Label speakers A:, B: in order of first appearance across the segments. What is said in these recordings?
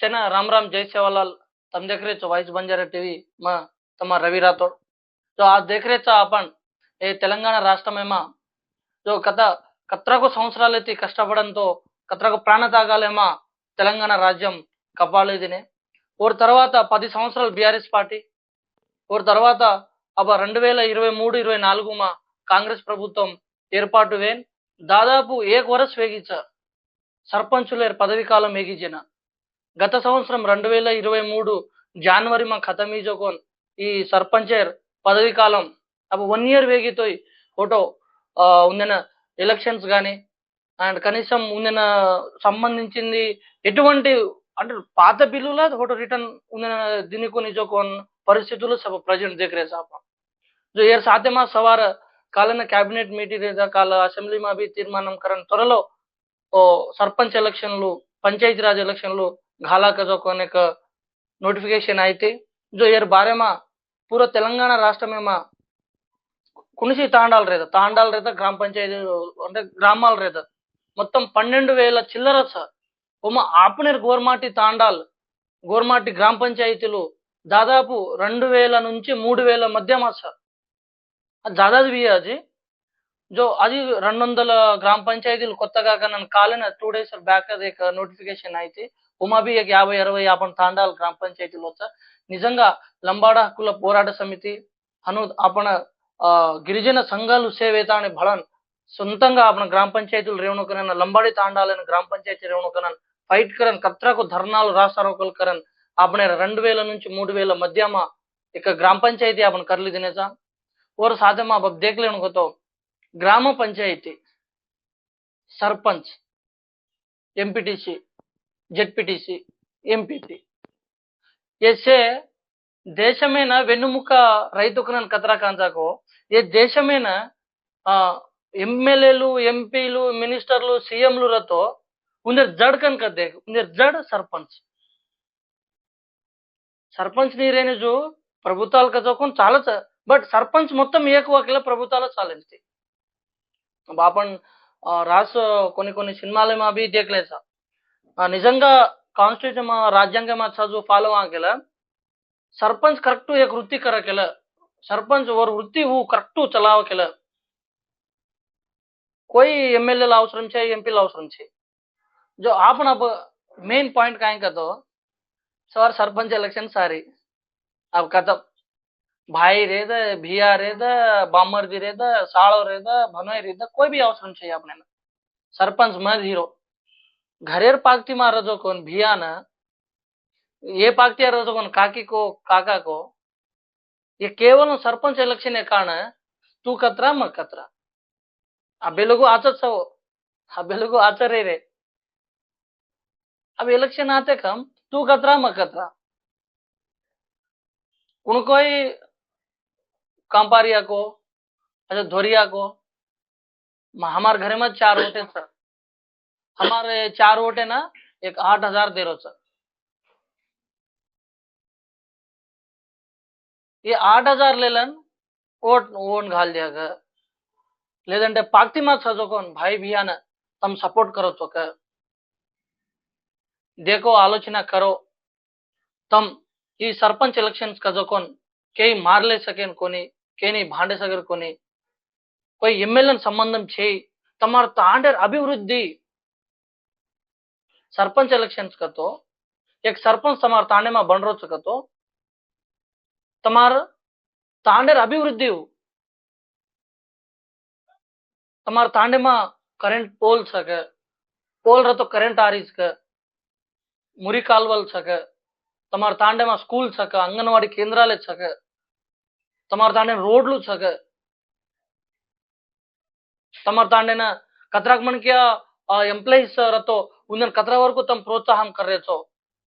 A: సేనా రామ్ రామ్ ಜೈ తమ్ దేఖరే ದೇಖ వాయిస్ ಚೋ టీవీ మా తమ రవి రాథోడ్. సో ఆ దేఖరే आज అపన్ ఏ తెలంగాణ రాష్ట్రమేమా? జో కథ కత్రకు ఎత్తి కష్టపడంతో కత్రకు ప్రాణ తాగాలేమా తెలంగాణ రాజ్యం కపాలేదినే ఓరు తర్వాత పది సంవత్సరాలు బీఆర్ఎస్ పార్టీ. ఓరు తర్వాత అబ రెండు వేల ఇరవై మూడు ఇరవై నాలుగు మా కాంగ్రెస్ ప్రభుత్వం ఏర్పాటు వేన్. దాదాపు ఏ వరస్ వేగించ సర్పంచులు పదవీకాలం వేగించిన గత సంవత్సరం రెండు వేల ఇరవై మూడు జనవరి మా ఖతమీజోకోన్ ఈ సర్పంచేర్ పదవి కాలం అప్పుడు వన్ ఇయర్ వేగితో ఫోటో ఉందిన ఎలక్షన్స్ కానీ అండ్ కనీసం ఉందిన సంబంధించింది ఎటువంటి అంటే పాత బిల్లుల ఫోటో రిటర్న్ ఉందిన దీనికి నిజోకోన్ పరిస్థితులు సభ ప్రజెంట్ దగ్గరే సాప. సో సాధ్యమా సవార కాలన క్యాబినెట్ మీటింగ్ లేదా కాల అసెంబ్లీ మాబి తీర్మానం కరెంట్ త్వరలో సర్పంచ్ ఎలక్షన్లు పంచాయతీరాజ్ ఎలక్షన్లు घाला का जो कोने का नोटिफिकेशन आई थी जो यार बारे में पूरा तेलंगाना राष्ट्र में మా కునిసి తాండాలు రేత తాండాలు రేత గ్రామ పంచాయతీ అంటే గ్రామాలు రేత మొత్తం పన్నెండు వేల చిల్లర సార్ ఉమ ఆపనేరు గోర్మాటి తాండాల్ గోర్మాటి గ్రామ పంచాయతీలు దాదాపు రెండు వేల నుంచి మూడు వేల మధ్య మా సార్ ज़्यादा भी है अजी जो अजी రెండు వందల గ్రామ పంచాయతీలు కొత్తగా నన్ను కాలిన టూ డేస్ బ్యాక్ అది ఒక నోటిఫికేషన్ అయితే ఉమాబియకి యాభై అరవై యాభై తాండాలు గ్రామ పంచాయతీలో నిజంగా లంబాడ హక్కుల పోరాట సమితి అను ఆపణ గిరిజన సంఘాలు సేవేత అనే బళన్ సొంతంగా ఆపణ గ్రామ పంచాయతీలు రేవణుకరణ లంబాడి తాండాలని గ్రామ పంచాయతీ రేవణుకరణ ఫైట్ కరణ్ కత్రకు ధర్నాలు రాసారోకల్ కరణ్ ఆపణ రెండు వేల నుంచి మూడు వేల మధ్యమ ఇక గ్రామ పంచాయతీ ఆపణ కర్లు దినేసా ఓరు సాధ్యమా బబ్ దేక్లేనుకతో గ్రామ panchayat sarpanch MPTC ZPTC MPP SA దేశమైన వెన్నుముక రైతుకు నన్ను కతరా కాంజాకో ఏ దేశమైన ఎమ్మెల్యేలు ఎంపీలు మినిస్టర్లు సీఎంలతో రతో జడ్ కన్ కద్దే జడ్ సర్పంచ్. సర్పంచ్ నీరేని జో ప్రభుత్వాలు కదోకం చాలా బట్ సర్పంచ్ మొత్తం ఏకవాకిలా ప్రభుత్వాలు చాలా బాపన్ రాసు కొన్ని కొన్ని సినిమాలు మా బీ దేఖలేసా నిజంగా కాన్స్టిట్యూషన్ మా రాజ్యాంగం చదువు ఫాలో ఆగల सरपंच करेक्ट एक वृत्ती करा केलं सरपंच वर वृत्ती हू करेक्ट चलाव केलं कोई एमएलए ला अवसरम छे एमपी ला अवसरम छे जो आपण अब मेन पॉइंट काय का तो सर सरपंच इलेक्शन सारी अब कथम भाई रे द भिया रे द बामर्दी रे द साळो रे द भनोय रे द कोई भी अवसरम छे आपने सरपंच मत हीरो घरेर पागती मार जो कौन, भिया ना, ये पाकती आ जो कौन, काकी को, काका को, ये केवल सरपंच इलेक्शन कारण तू कतरा, म कतरा। अबे लोग आचर सो, अबे लोग आचर रे अब इलेक्शन आते कम, तू कतरा, म कतरा। उनको ही कंपारिया को अच्छा धोरिया को हमारे घर में चार होते सर। हमारे चार वोट है ना एक आठ हजार दे रहो सर ये आठ हजार लेलन ఓట్ ఓన్ घाल दिया ग లేదంటే పాక్తి మాకు చదువుకోని భాయ్ బియాన తమ సపోర్ట్ కరోచ్చు ఒక देखो आलोचना करो तम ఈ సర్పంచ్ ఎలక్షన్స్ చదువుకోని కేయి మారలే సకేన్ కొని కేని భాండే సగర్ కొని કોઈ ఎమ్మెల్యేని సంబంధం చేయి તમારે તાંડેર અભિવૃદ્ધિ સરપંચ ઇલેક્શન્સ કતો એક સરપંચ તમારા તાંડેમાં બનરો છે કતો તમારે તાંડેર અભિવૃદ્ધિ તમારા તાંડેમાં કરંટ પોલ શકે પોલ રહે તો કરંટ આરી શકે મુરી કાલવલ શકે તમારા તાંડેમાં સ્કૂલ શકે અંગનવાડી કેન્દ્રાલય શકે તમારા તાંડે રોડલું શકે તમારા તાંડેના કતરાક મણક્યા ఎంప్లాయీస్ రతో ఉందని ಕದ್ರವರೆಗೂ ತಮ್ಮ ಪ್ರೋತ್ಸಾಹ ಕರ್ರೆ ಸೋ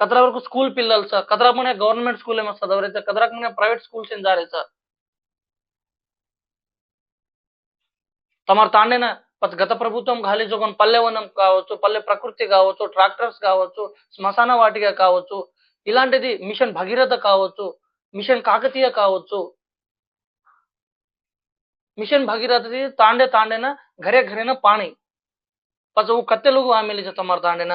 A: ಕದ್ರವರೆಗೂ ಸ್ಕೂಲ್ ಪಿಲ್ಲಲ್ ಸರ್ ಕದ್ರಾಗ మనే ಗೌರ್ಮೆಂಟ್ స్కూల్ ಏಮ ಸದವ್ರೆ ಸರ್ ಕದ್ರಾಗ ಮನೆ ಪ್ರೈವೇಟ್ ಸ್ಕೂಲ್ಸ್ ಇಂದ ಜಾರೆ ಸರ್ తమరు తాండైన గత ప్రభుత్వం గాలి జోగం పల్లెవనం కావచ్చు పల్లె ప్రకృతి కావచ్చు ట్రాక్టర్స్ కావచ్చు శ్మశాన వాటిక కావచ్చు ఇలాంటిది మిషన్ భగీరథ కావచ్చు మిషన్ కాకతీయ కావచ్చు మిషన్ భగీరథది తాండే తాండేన ఘరే ఘరేన పాణి ಬಚ ಕತ್ತೆಲುಗು ಆಮೇಲೆ ತಮಾರ್ ತಾಂಡೆನ.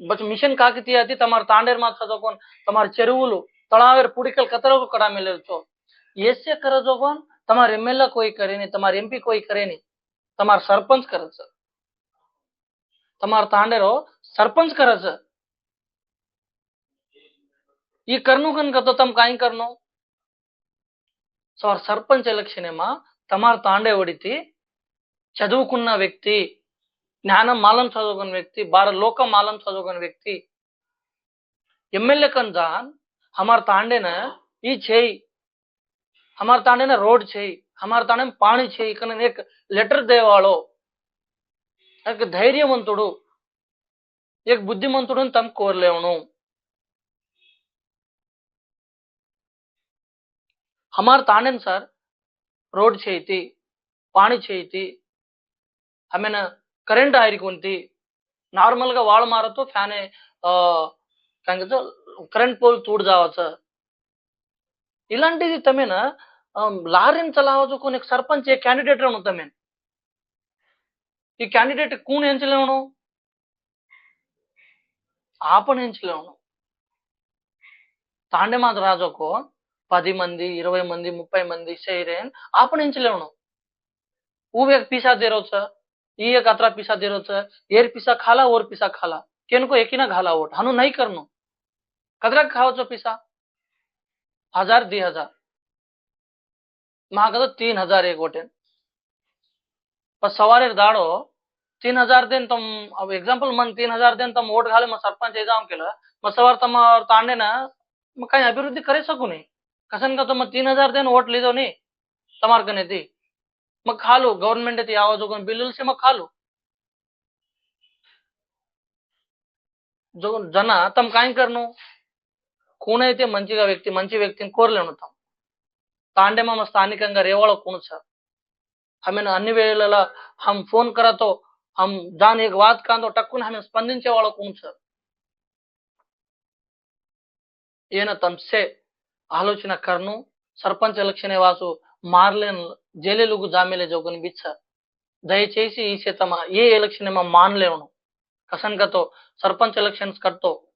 A: బట్ మిషన్ కాకతీయ అది తమరు తాండేరు మా చదువుకోన్ తమరు చెరువులు తళావేరు పుడికల్ కతరకు కడా మిలచో ఎస్ఏ కర జోగోన్ తమరు ఎమ్మెల్యే కోయి కరేని తమరు ఎంపీ కోయి కరేని తమరు సర్పంచ్ కర సార్ తమరు తాండేరో సర్పంచ్ కర సార్ ఈ కర్ను కన్ కతో తమ కాయం కర్ను సార్ సర్పంచ్ ఎలక్షన్ ఏమా తమారు తాండే ఒడితి చదువుకున్న వ్యక్తి జ్ఞానం మాలం చదువుకున్న వ్యక్తి భార లోక మాలం చదువుకున్న వ్యక్తి ఎమ్మెల్యే కంజాన్ అమర్ తాండేన ఈ చేయి అమర్ తాండేన రోడ్ చేయి అమర్ తాండే పాణి చేయి కానీ నేను లెటర్ దేవాలో నాకు ధైర్యవంతుడు నీకు బుద్ధిమంతుడు అని తమ కోరలేవును. అమర్ తాండేన్ సార్ రోడ్ చేయితి పాణి చేయితి ఐ మీన్ కరెంట్ ఆయరికి ఉంది నార్మల్గా వాళ్ళ మారతో ఫ్యాన్ కరెంట్ పోల్ తూడు చావచ్చు. ఇలాంటిది తమైన లారీని చలావచ్చు కొన్ని సర్పంచ్ ఏ క్యాండిడేట్ ఉన్నా తమేను? ఈ క్యాండిడేట్ కూను ఎంచలేవును ఆపణ ఎంచలేవును తాండేమాత రాజుకు పది మంది ఇరవై మంది ముప్పై మంది సేరేన్ ఆపణ ఎంచలేవును ఊవే పీసా తీరవచ్చా? ये एक अतरा पिसा देर एर पिसा खाला ओर पिसा खाला. केनको एकीना घाला ओट हानू नाही करणो. कदरा खावचो पिसा? हजार दी हजार. महागाचो तीन हजार एक ओटेन पण सवारे दाडो तीन हजार देन तम अब एग्जाम्पल मन तीन हजार देन तम वोट घाले मग सरपंच एग्जाम केलं मग सवार तम तांडे ना मग काही अभिवृद्धी करे सकू नाही कसन का तो मग तीन हजार देन वोट लिजो नाही तमार कने ती मग खा लो गव्हर्नमेंट ते आवाज बिल्कुल से मग खा लो जो జన తమ కాయం करनो? కూనైతే మంచిగా వ్యక్తి మంచి వ్యక్తిని కోరలేను తాము తాండేమమ్మ స్థానికంగా రేవాళ కూను సార్ ఆమెను అన్ని వేళలా హమ్ ఫోన్ కరాతో హమ్ దాని వాత్ కాంతో టక్కున ఆమె స్పందించే వాళ్ళ కూను సార్ ఈయన తమ్సే ఆలోచన కర్ను సర్పంచ్ ఎలక్షన్ వాసు మారలేను జైలుకు జామీలే జోకుని బిచ్చ. దయచేసి ఈ సీతమ ఏ ఎలక్షన్ ఏమో మానలేవును? కసన్కతో సర్పంచ్ ఎలక్షన్స్ కట్తో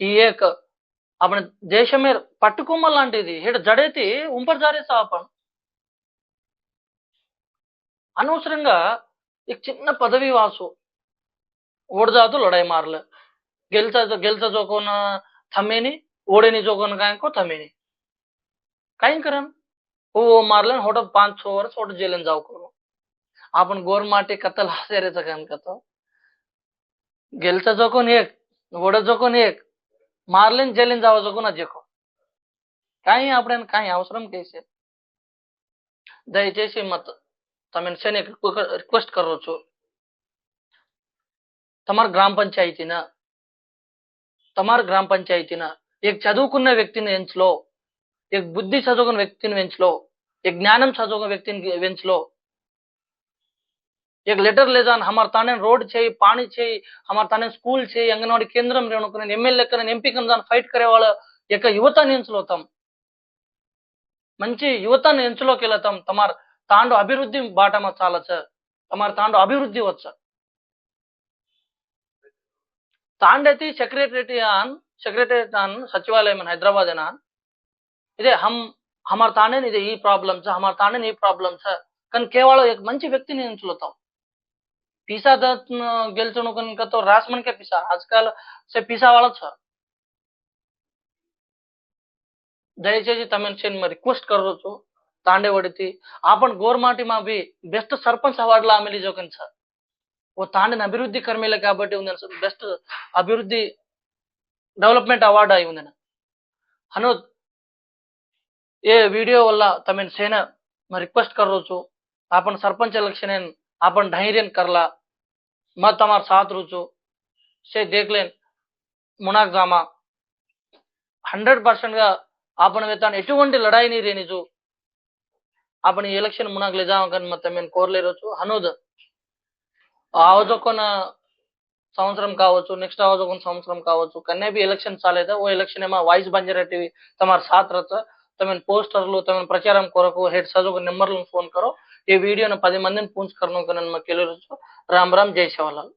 A: ఈ ఏక అప్పుడు దేశమే పట్టుకొమ్మ లాంటిది. ఇక్కడ జడేతి ఉంపర్ జారే అప్పుడు అనవసరంగా ఈ చిన్న పదవి వాసు. ఓడజాదు లొడై మారలే. గెలిచ గెలిచ జోకోన తమ్మేని ఓడేని జోకోన కాయకో తమ్మేని. కాయం वो मारलन होटल पाँच छः वर्ष होटल जेलन जाओ करो। आपण गोर माटे कत्तल हसेरेचं काम करतो। गेलचा जखून एक वड जखून एक मारलेन जेलेन जावा जखून जेको కానీ అప్పుడైనా కానీ అవసరం కేసే దయచేసి మత తమ శని రిక్వెస్ట్ కరవచ్చు తమర్ గ్రామ పంచాయతీన తమర్ గ్రామ పంచాయతీన ఏక చదువుకున్న వ్యక్తిని ఎంచులో ఈ బుద్ధి చదువుకున్న వ్యక్తిని వెంచలో ఈ జ్ఞానం చదువుకున్న వ్యక్తిని వెంచలో एक లెటర్ లేదా जान हमार ताने చేయి छे पानी స్కూల్ हमार ताने కేంద్రం छे ఎమ్మెల్యే కన ఎంపీ కన ఫైట్ కరే వాళ్ళ యొక్క యువత నించలోతాం మంచి యువతని ఎంచులోకి వెళ్తాం తమార్ తాండు అభివృద్ధి బాటమ చాలచ తమార్ తాండు అభివృద్ధి వచ్చ. తాండతి సెక్రటరేట్ ఆన్ సెక్రటరేట్ ఆన్ సచివాలయం హైదరాబాద్ ఏనా ఇదే హమ్ హమార్ తానే ఇదే ఈ ప్రాబ్లమ్స్ హమార్ తానే ఈ ప్రాబ్లమ్స్ కానీ కేవలం మంచి వ్యక్తిని ఎంచులుతాం પીસા દત્ત ગેલચણું કન તો રાસમણ કે પીસા આજકાલ સે પીસા વાળો છે દયચેજી రిక్వెస్ట్ છે મેં રિક્વેસ્ટ કરો છો તાંડેવાડીથી આ પણ ગોરમાટીમાં બી બેસ્ટ સરપંચ અવાર્ડલા આమె ఓ తాండని అభివృద్ధి కర్మీలే కాబట్టి ఉందని బెస్ట్ అభివృద్ధి డెవలప్మెంట్ అవార్డు అయి ఉందని. హనోద్ એ વિડીયો વલ્લા તમે સેને રિક્વેસ્ટ કરો છો આપણ સરપંચ ઇલેક્શન આપણ ધૈર્ય કરલા મત તમાર સાથ રૂચો से देख लेन मुनाक जामा హండ్రెడ్ పర్సెంట్ గా आपण वेतान ఎటువంటి లడాయి నీ రేనిజు आपण इलेक्शन मुनाक ले जावा कन मत మేము కోరలేరొచ్చు హనోద్ ఆవజో కొన సంవత్సరం కావచ్చు నెక్స్ట్ ఆవజో కొన సంవత్సరం కావచ్చు కన్నే బి ఎలక్షన్ చాలేదా ఓ ఎలక్షన్ ఏమా వాయిస్ బంజారా టీవీ તમાર સાથ રચ તમે పోస్టర్లు તમે ప్రచారం కొరకు హెడ్ సజోగ నెంబర్లను ఫోన్ કરો ఈ వీడియోను పది మందిని పూంచ్ కర్ను కనన్ మా కెలరొచ్చు రామ్ రామ్ జై శివలాల్